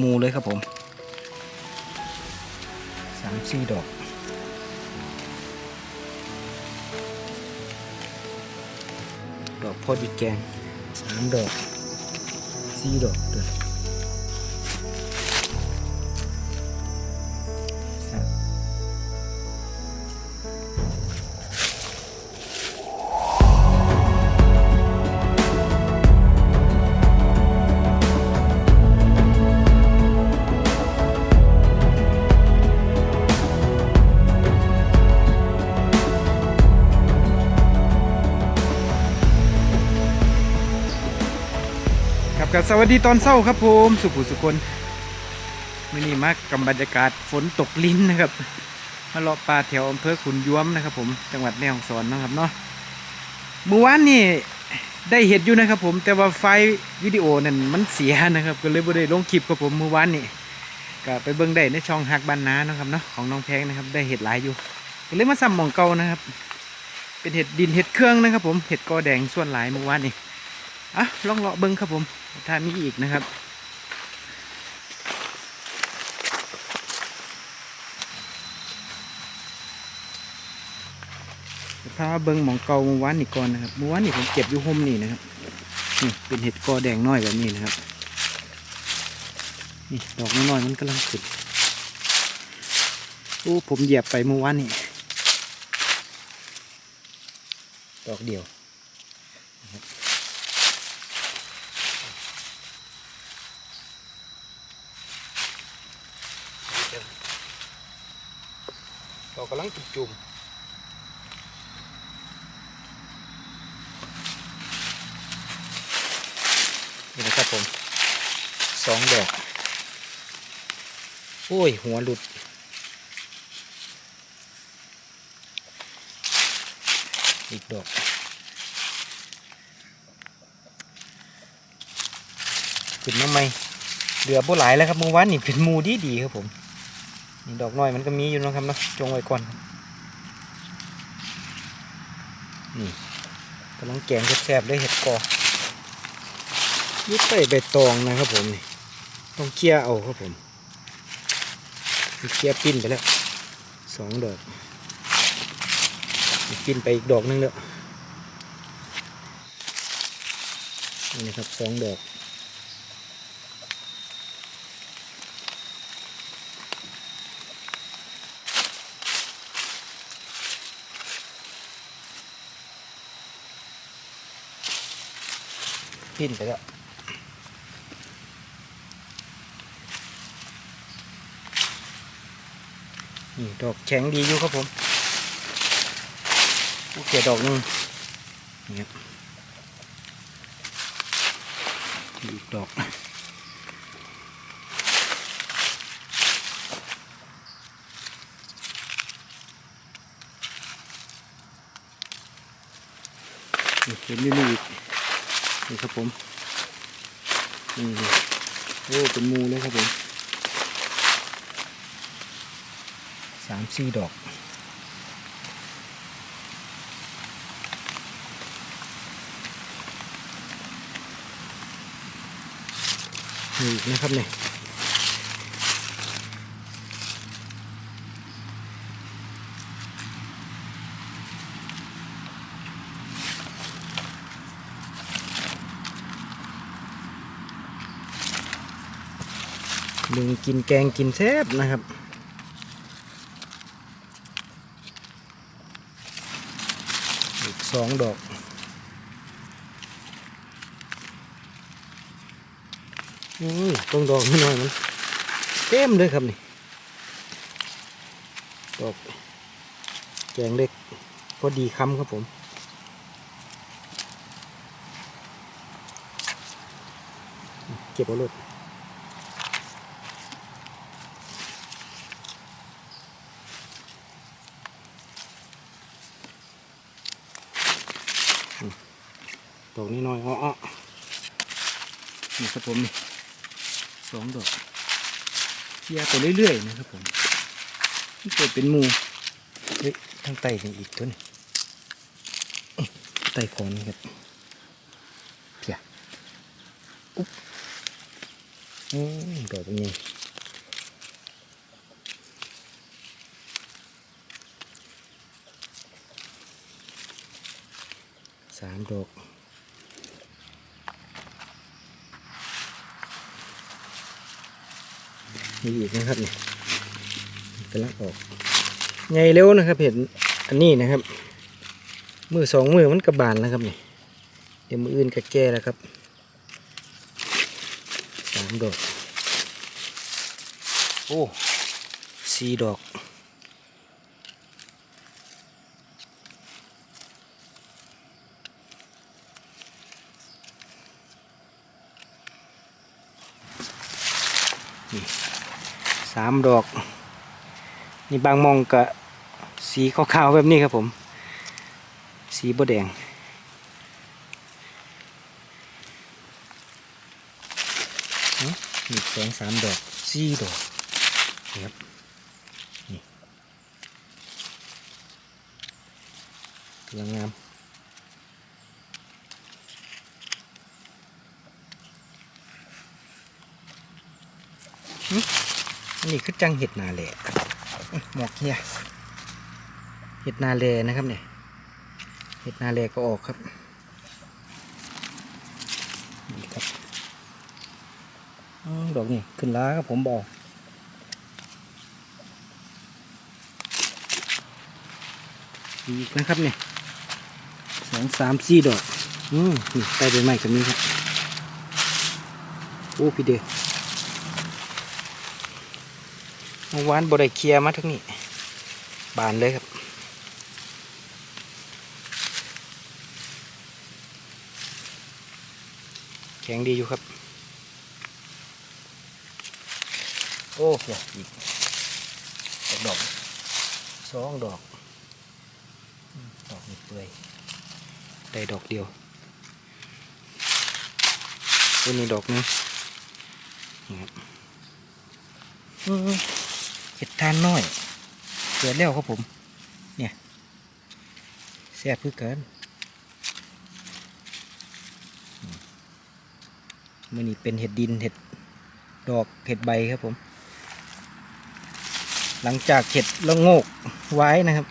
มูเลยครับผมสามสี่ดอกดอกพอดีแกงสามดอกสี่ดอกเกิด กับสวัสดีตอนเช้าครับผมสุขุสุคนมื่อนี้มากกับบรรยากาศฝนตกลิ้นนะครับมาเลาะป่าแถวอำเภอขุนย้วมนะครับ ผมจังหวัดแม่ฮ่องสอนนะครับเนาะเมื่อวานนี่ได้เห็ดอยู่นะครับ ผมแต่ว่าไฟวิดีโอนั่นมันเสียนะครับ ก็เลยบ่ได้ลงคลิปกับผมเมื่อวานนี่ก็ไปเบิ่งได้ในช่องฮักบ้านนานะครับเนาะของน้องแพงนะครับ ได้เห็ดหลายอยู่ก็เลยมาซ้ำหมองเก่านะครับ เป็นเห็ดดินเห็ดเครื่องนะครับ ผมเห็ดกอแดงส่วนหลายเมื่อวานนี่ อะลองเลาะเบิ้งครับผมถ้ามีอีกนะครับถ้าเบิ้งหมองเกาเมื่อวานนี่ก่อนนะครับเมื่อวานนี่ผมเก็บอยู่ห่มนี่นะครับนี่เป็นเห็ดกอแดงน้อยแบบนี้นะครับ นี่ดอกน้อยมันกำลังขึ้นโอ้ผมเหยียบไปเมื่อวานนี่ดอกเดียว กำลังจุ่มจุ่มนี่นะครับผมสองดอก โอ้ย หัวหลุดอีกดอกขึ้นมาไหมเหลือบ่หลายแล้วครับเมื่อวานนี่เป็นมูดีดีครับผม ดอกน้อยมันก็มีอยู่นะครับเนาะจงไว้ก่อนนี่กำลังแกงแซ่บๆเลยเห็ดกอยี่ใส่ใบตองนะครับผมนี่ต้องเคี่ยเอาครับผมเคี่ยปิ้นไปแล้วสองดอกปิ้นไปอีกดอกหนึงแล้วนี่นะครับสองดอก ปิ้นไปแล้วนี่ดอกแข็งดีอยู่ครับผมโอเคดอกนึงนี่ครับอีกดอกเห็นอยู่นี่อีก นี่ครับผมนี่โอ้เป็นมูเลยครับผมสามสี่ดอกนี่นะครับเนี่ย ดึงกินแกงกินแซ่บนะครับอีกสองดอกอุ้ยตรงดอกไม่น้อยมันเต็มเลยครับนี่ดอกแกงเล็กพอดีคำครับผมเก็บเอาเลย ดอกนี้น้อยอ้อนี่ครับผมนี่สองดอกเคียไปเรื่อยๆนะครับผมนี่เกิดเป็นหมูเฮ้ยทางใต้นี่อีกตัวนี้อื้อใต้คอนี่ครับเพียอุ๊บโอ้ดอกนี้สามดอก มีอีกนะครับเนี่ยกำลังออกไงเร็วนะครับเห็นอันนี้นะครับ มือสองมือมันกระบาลนะครับเนี่ยเดี๋ยวมืออื่นก็แก่แล้วครับสามดอกโอ้สี่ดอก สามดอก นี่บางมองกะสีขาวๆแบบนี้ครับผม สีบดแดงหึนี่สองสามดอกสี่ดอกนี่ครับนี่กำลังงาม นี่คือจังเห็ดนาแลอื้อหมอกเฮียเห็ดนาแลนะครับเนี่ยเห็ดนาแลก็ออกครับนี่ครับอดอกนี่ขึ้นล้าครับผมบอกอีกนะครับเนี่ยสองสามสี่ดอก อืมใต้ใบไม้กับนี้ครับ โอ้พี่เดช เมื่อวานบได้เคียมาทั้งนี้บานเลยครับแข็งดีอยู่ครับ โอ้โหอีกดอกสองดอกดอกนี้เปื่อยได้ดอกเดียวตัวนี้ดอกนึงนี่ครับ เห็ดทานน้อยเกิดแล้วครับผม เนี่ยแซ่บคือเกินมันนี่เป็นเห็ดดินเห็ดดอกเห็ดใบครับผม หลังจากเห็ดละโงกไว้นะครับ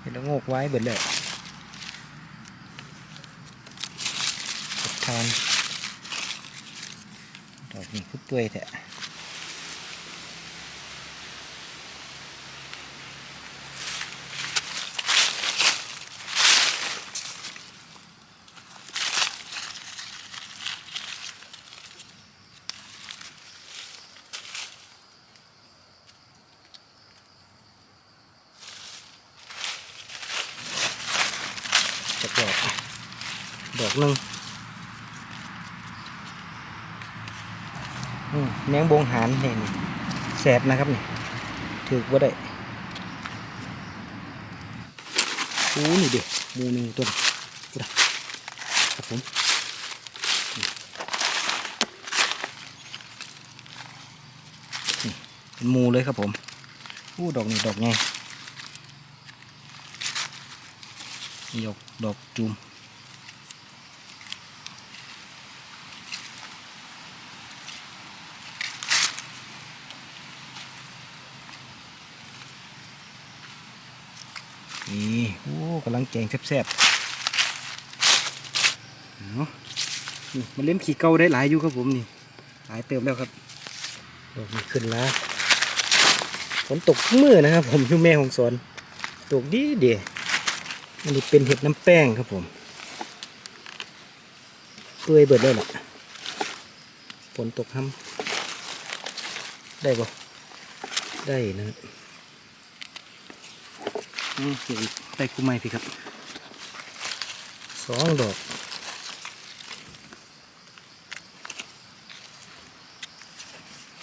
เห็ดละโงกไว้เบิดแล้วเห็ดทานดอกนี้คือเปื่อยแท้ ดอกดอกหนึ่งอืมแมงบงหานเนี่ยนี่แสบนะครับนี่ถือว่าได้โอ้นี่เด็กหมูหนึ่งตัวครับผมนี่นี่เป็นหมูเลยครับผมอู้ดอกนี่ดอกไง ดอกดอกจุ่มนี่โอ้กำลังแกงแซ่บๆเนาะนี่มันเล่มขี่เก่าได้หลายอยู่ครับผมนี่ หลายเติมแล้วครับดอกนี้ขึ้นแล้วฝนตกเมื่อนะครับผมอยู่แม่ของสอนตกดีเดีย อันนี้เป็นเห็ดน้ำแป้งครับผมเปื่อยเบิดเลยล่ะฝนตกห้ำได้บ่ได้นะอืมเดี๋ยวอีกได้กูไม่พี่ครับสองดอก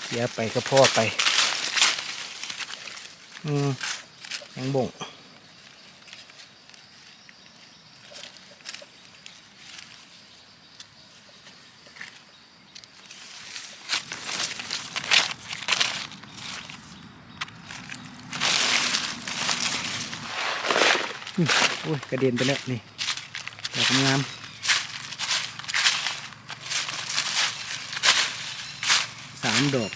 เสียไปก็พ่อไป อืมยังบ่ง โอ้ยกระเด็นไปแล้วนี่ดอกงามามดอก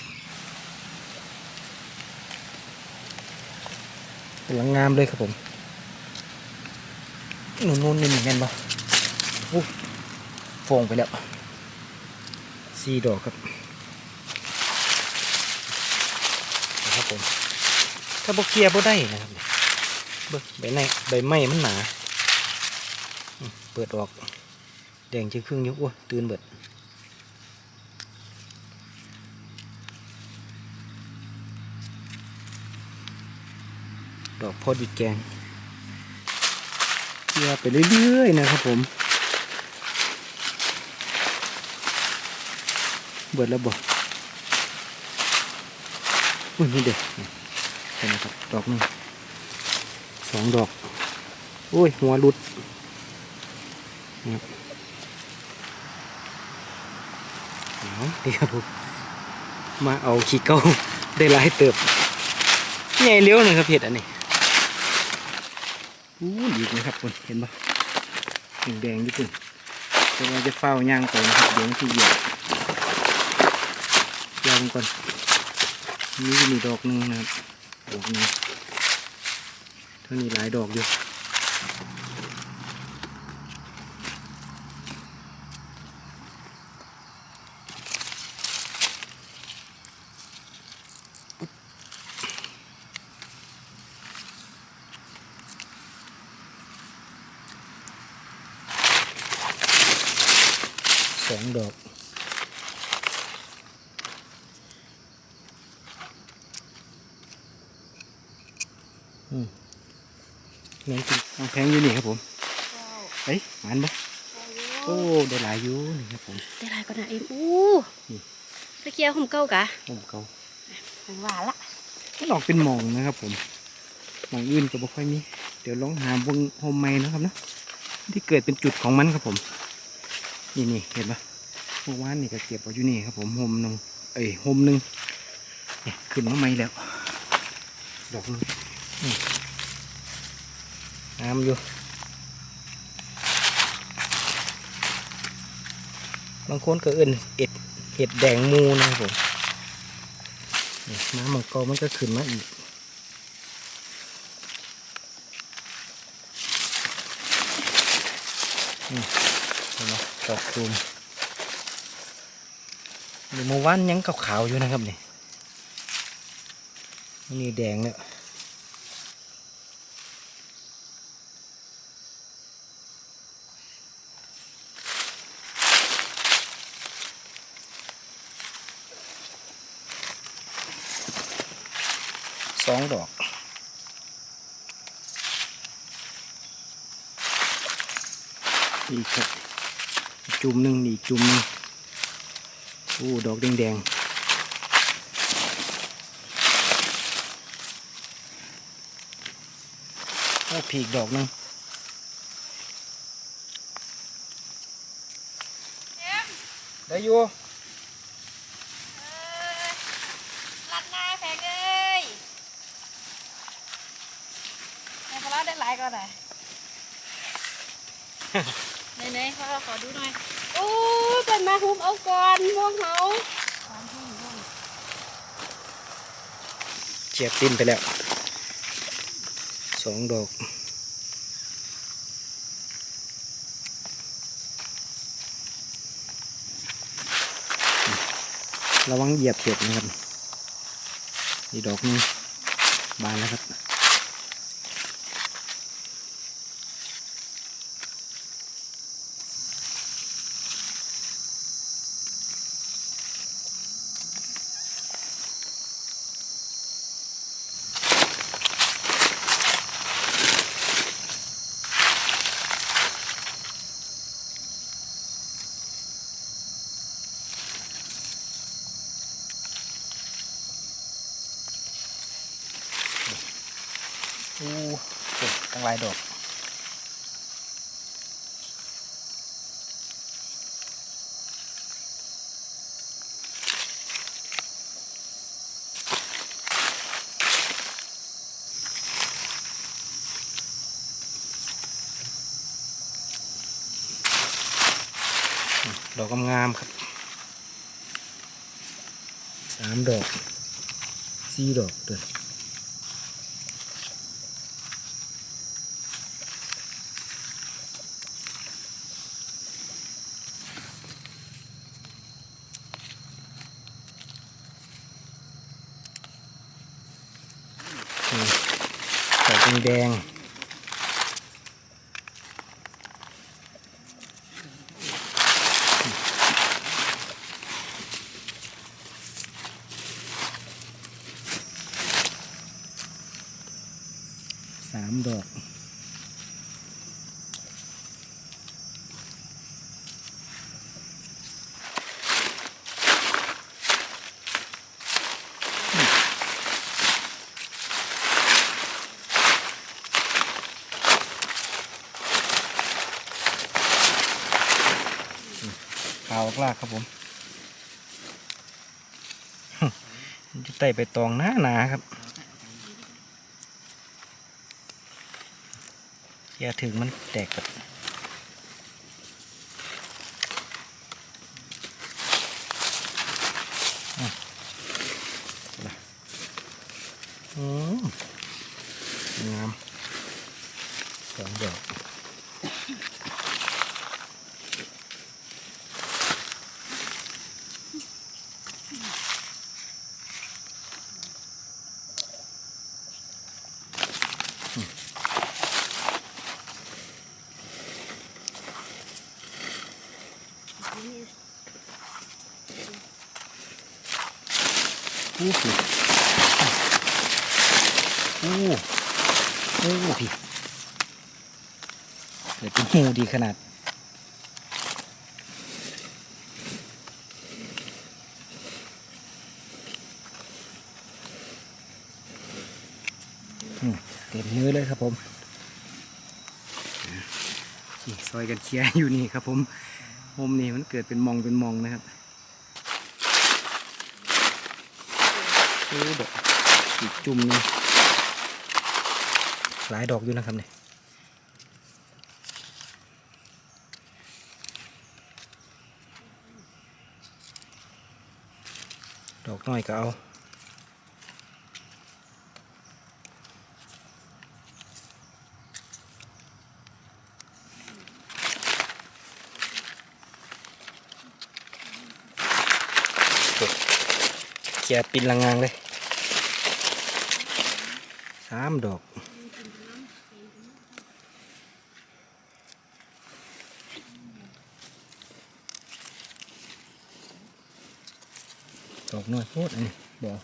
กำลังงามเลยครับผมนู่นนู่นนี่เห็นปะอู้ฟองไปแล้วสี่ดอกครับนะครับผมถ้าบกเคลียร์บ่ได้นะครับ เบิกใบในใบไม้มันหนา เปิดออก แดงจะครึ่งอยุกอ้วตื่นเบิดดอกพอดีแกงเลียร์ไปเรื่อยๆนะครับผม เบิดแล้วบ่อุ้ยนี่เด็กเห็นไหมครับดอกนึง สองดอกโอ้ย หัวหลุดนี่ครับเดี๋ยวมาเอาขี้เก้าได้หลายเติบใหญ่เลี้ยวหนึ่งครับเห็ดอันนี้อู้ดีนะครับคุณเห็นปะแดงๆญี่ปุ่นแต่ว่าจะเฝ้าย่างไปนะครับเดี๋ยวมันจะเหยียบยางก่อนนี่มีดอกหนึงนะครับดอกหนึง ท่านี้หลายดอกอยู่สองดอกอืม แมงกินน้องแพงอยู่นี่ครับผมเฮ้ยหมันปะโอ้ได้หลายอยู่นี่ครับผมได้หลายกว่านะเอ็มอู้นี่ตะเกียบผมเก่ากะผมเขามันหวานละมันออกเป็นหมองนะครับผมหมองอื่นก็บ่ค่อยมีเดี๋ยวลองหาวงโฮมไม้นะครับเนาะที่เกิดเป็นจุดของมันครับผม นี่นี่เห็นปะเมื่อวานนี่ก็เก็บเอาอยู่นี่ครับผมโฮมหนึงเอ้ยโฮมหนึงเนี่ยขึ้นมาใหม่แล้วดอกหนึง นี่งามอยู่บางคนก็เอื่นเอ็ดเห็ดแดงมูนะครับผมน้ำมังกรมันก็ขึ้นมาอีกนี่เห็นไหมดอกตูมนี่เมื่อวานยังขาวๆอยู่นะครับนี่นี่แดงแล้ว สองดอก อีกครับอีกจุ่มหนึ่งนี่อีกจุ่มหนึ่งโอ้ดอกแดงๆโอ้ผีกดอกหนึงได้อยู่ รัดหน้าแพงเอ้ยในพลาได้ หลายก็ได้ไหนๆพ่อขอดูหน่อยโอ้เป็นมาหุบเอาก่อนพวกเขาเฉียบติ้นไปแล้วสองดอกระวังเหยียบเห็ดนะครับนี่ดอกหนึงบานแล้วครับ อู้เก็บตั้งหลายดอกดอกงามๆครับสามดอกสี่ดอกตัวนี่ ลากครับผมจะไต่ไปตองหน้าหนาครับอย่าถึงมันแตกกับอะล่ะอืมงามสองดอกอู้หูอู้อู้พี่เกิ ดีขนาด เต็มมือเลยครับผมซอยกันเคลียร์อยู่นี่ครับผมมุมนี้มันเกิดเป็นมองเป็นมองนะครับโอ้ดอกอีกจุ่มนึงหลายดอกอยู่นะครับเนี่ยดอก น้อยก็เอาเกียปินลังงางเลยสามดอก ดอกน้อยโคตรอันนี้บอก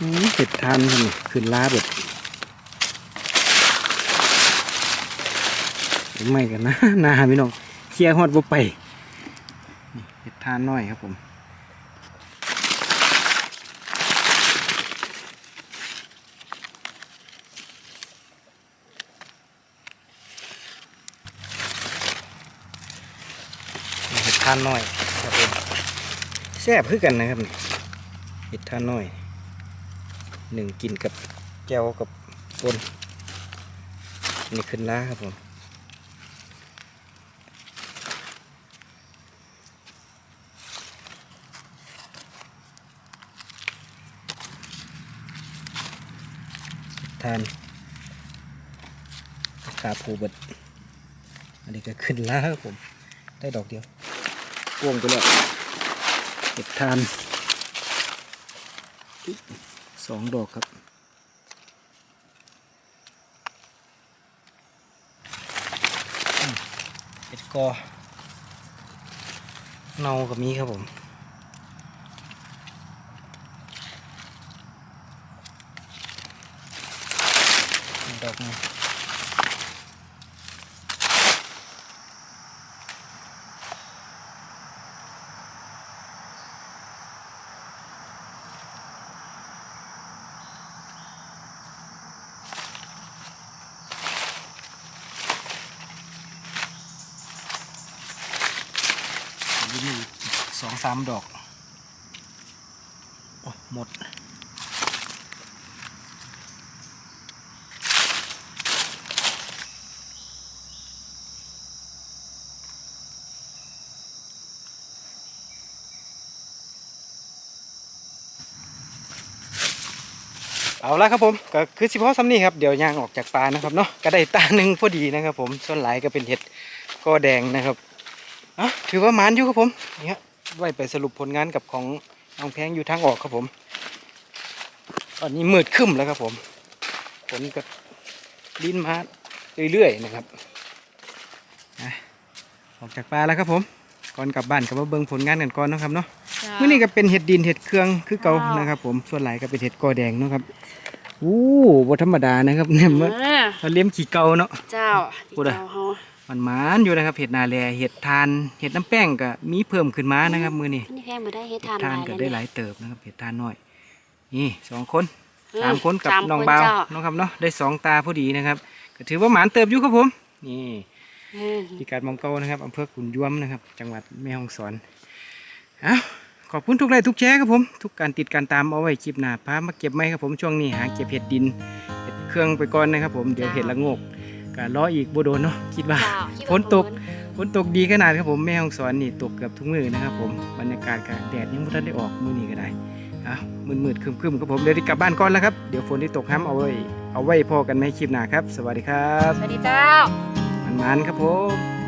อืมเห็ดทานนี่ขึ้นล้าแบบไม่กันนะนาพี่น้องเคลียร์ฮอดบ่ไปนี่เห็ดทานน้อยครับผม เห็ดทานน้อยครับผมแซ่บคือกันนะครับนี่เห็ดทานน้อยหนึ่งกินกับแก้วกับปนนี่ขึ้นล้าครับผมทานขาผูบดอันนี้ก็ขึ้นล้าครับผม ได้ดอกเดียว พวงไปแล้วเห็ดทานสองดอกครับเห็ดกอเนากับมีครับผมดอกหนึง อยู่นี่ สองสามดอกหมด เอาละครับผมก็คือสิพ่อซ้ำนี่ครับ เดี๋ยวยางออกจากปลานะครับเนาะก็ได้ตาหนึ่งพอดีนะครับผมส่วนหลายก็เป็นเห็ดก้อแดงนะครับอะถือว่ามานอยู่ครับผมนี่ฮะ ไว้ไปสรุปผลงานกับของน้องแพงอยู่ทางออกครับผม ตอนนี้มืดครึ้มแล้วครับผมฝนก็ลิ้นมาเรื่อยๆนะครับอะออกจากปลาแล้วครับผม ก่อนกลับบ้านก็มาเบิ่งผลงานกันก่อนเนาะครับเนาะมื่อนี้ก็เป็นเห็ดดินเห็ดเครื่องคือเก่าว้าวนะครับ ผมส่วนหลายก็เป็นเห็ดกอแดงเนาะครับอู้บ่ธรรมดานะครับเนี่ยมันอ่ามันเลี้ยมขี้เก่าเนาะเจ้าพูดอะเจ้าเฮา มันหมานอยู่นะครับเห็ดนาแลเห็ดทานเห็ดน้ำแป้งก็มีเพิ่มขึ้นมานะครับ มื้อนี้นี่แพงบ่ได้เฮ็ดเห็ทาดนทานหลายก็แล้วได้เนี่ยหลายเติบนะครับเห็ดทานน้อย นี่สองคนอืสามคนกับสมน้องคบ่าวเจ้เนาะครับเนาะได้สองตาพอดีนะครับ ก็ถือว่าหมานเติบอยู่ครับผม นี่อืมพิกัดหมองเก่านะครับอำเภอขุนยวมนะครับ จังหวัดแม่ฮ่องสอนเอาขอบคุณทุกไลค์ทุกแชร์ครับผม ทุกการติดการตามเอาไว้คลิปหน้าพามาเก็บไม้ครับผมช่วงนี้หาเก็บเห็ดดินเห็ดเครื่องไปก่อนนะครับผมเดี๋ยวเห็ดละโงก ก็รออีกบ่โดนเนาะคิดว่าเจ้าคิดว่าฝนตกฝนตกดีขนาดครับผมแม่ฮ่องสอนนี่ตกเกือบทุกมื้อนะครับผมบรรยากาศก็แดดยังไม่ทันได้ออกมื้อนี้ก็ได้เอามืดๆครึมๆครับผมเดี๋ยวได้กลับบ้านก่อนแล้วครับเดี๋ยวฝนที่ตกห้ามเอาไว้เอาไว้พอกันในคลิปหน้าครับ สวัสดีครับ สวัสดีเจ้ามันๆครับผม